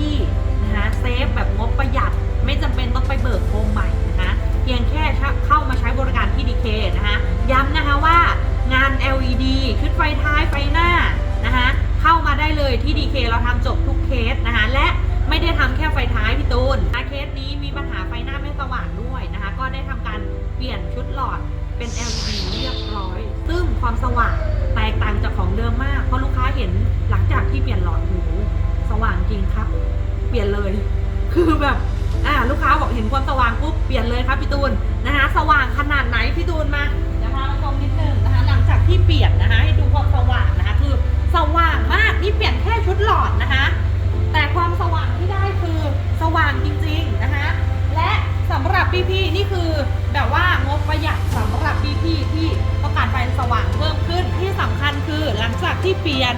กับพี่นะคะเซฟแบบงบประหยัดไม่จำเป็นต้องไปเบิกโครงใหม่นะคะเพียงแค่เข้ามาใช้บริการที่ดีเคนะคะย้ำนะคะว่างาน LED ชุดไฟท้ายไฟหน้านะคะเข้ามาได้เลยที่ดีเคเราทำจบทุกเคสนะคะและไม่ได้ทำแค่ไฟท้ายพี่ตูนเคสนี้มีปัญหาไฟหน้าไม่สว่างด้วยนะคะก็ได้ทำการเปลี่ยนชุดหลอดเป็น LED เรียบร้อย ซึ่งความสว่างแตกต่างจากของเดิมมากเพราะลูกค้าเห็นหลังจากที่ ความสว่างปุ๊บเปลี่ยนเลยครับพี่ตูนนะคะสว่างขนาดไหนพี่ตูนมาเดี๋ยวพามาชมนิดนึงนะคะหลังจากที่เปลี่ยนนะคะให้ดูความสว่างนะคะคือสว่างมากนี่เปลี่ยนแค่ชุดหลอดนะคะ แต่ความสว่างที่ได้คือสว่างจริงๆนะคะและสำหรับพี่ๆนี่คือแบบว่างบประหยัดสำหรับพี่ๆที่ต้องการไฟสว่างเพิ่มขึ้นที่สำคัญคือหลังจากที่เปลี่ยน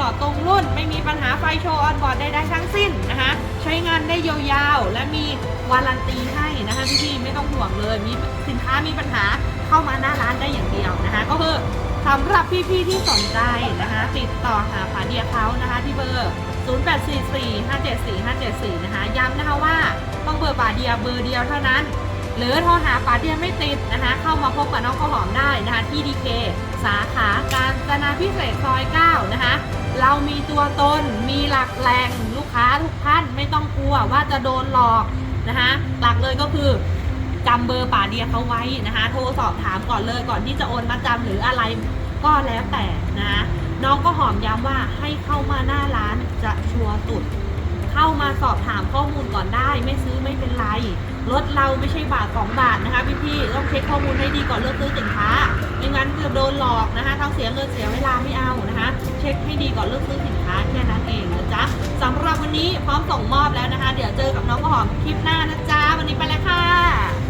ลอดตรงรุ่น ไม่มีปัญหาไฟโชว์ออนบอร์ดใดๆทั้งสิ้นนะคะใช้งานได้ยาวๆ และมีวารันตีให้นะคะพี่ๆไม่ต้องห่วงเลย มีสินค้ามีปัญหาเข้ามาหน้าร้านได้อย่างเดียวนะคะก็คือสำหรับพี่ๆที่สนใจนะคะติดต่อหาผาเดียเขานะคะที่เบอร์ 0844574574 นะคะย้ำนะคะว่าต้องเบอร์ป่าเดียเบอร์เดียวเท่านั้น หรือโทรหาป่าเดียไม่ติดนะคะ เข้ามาพบกับน้องข้าวหอมได้นะคะที่ดีเคสาขาการจนาพิเศษซอย9นะคะเรามีตัวตนมีหลักแหล่งลูกค้าทุกท่านไม่ต้องกลัวว่าจะโดนหลอกนะคะหลักเลยก็คือจำเบอร์ป่าเดียเขาไว้นะคะโทรสอบถามก่อนเลยก่อนที่จะโอนมาจำหรืออะไรก็แล้วแต่นะะน้องก็หอมย้ำว่าให้เข้ามาหน้าร้านจะชัวร์สุด เข้ามาสอบถามข้อมูลก่อนได้ ไม่ซื้อไม่เป็นไร รถเราไม่ใช่บาทสองบาทนะคะพี่ๆต้องเช็คข้อมูลให้ดีก่อนเลือกซื้อสินค้าไม่งั้นเกือบโดนหลอกนะคะทั้งเสียเงินเสียเวลาไม่เอานะคะ เช็คให้ดีก่อนเลือกซื้อสินค้าแค่นั้นเองนะจ๊ะสำหรับวันนี้พร้อมส่งมอบแล้วนะคะ เดี๋ยวเจอกับน้องข้าวหอมคลิปหน้านะจ๊ะวันนี้ไปแล้วค่ะ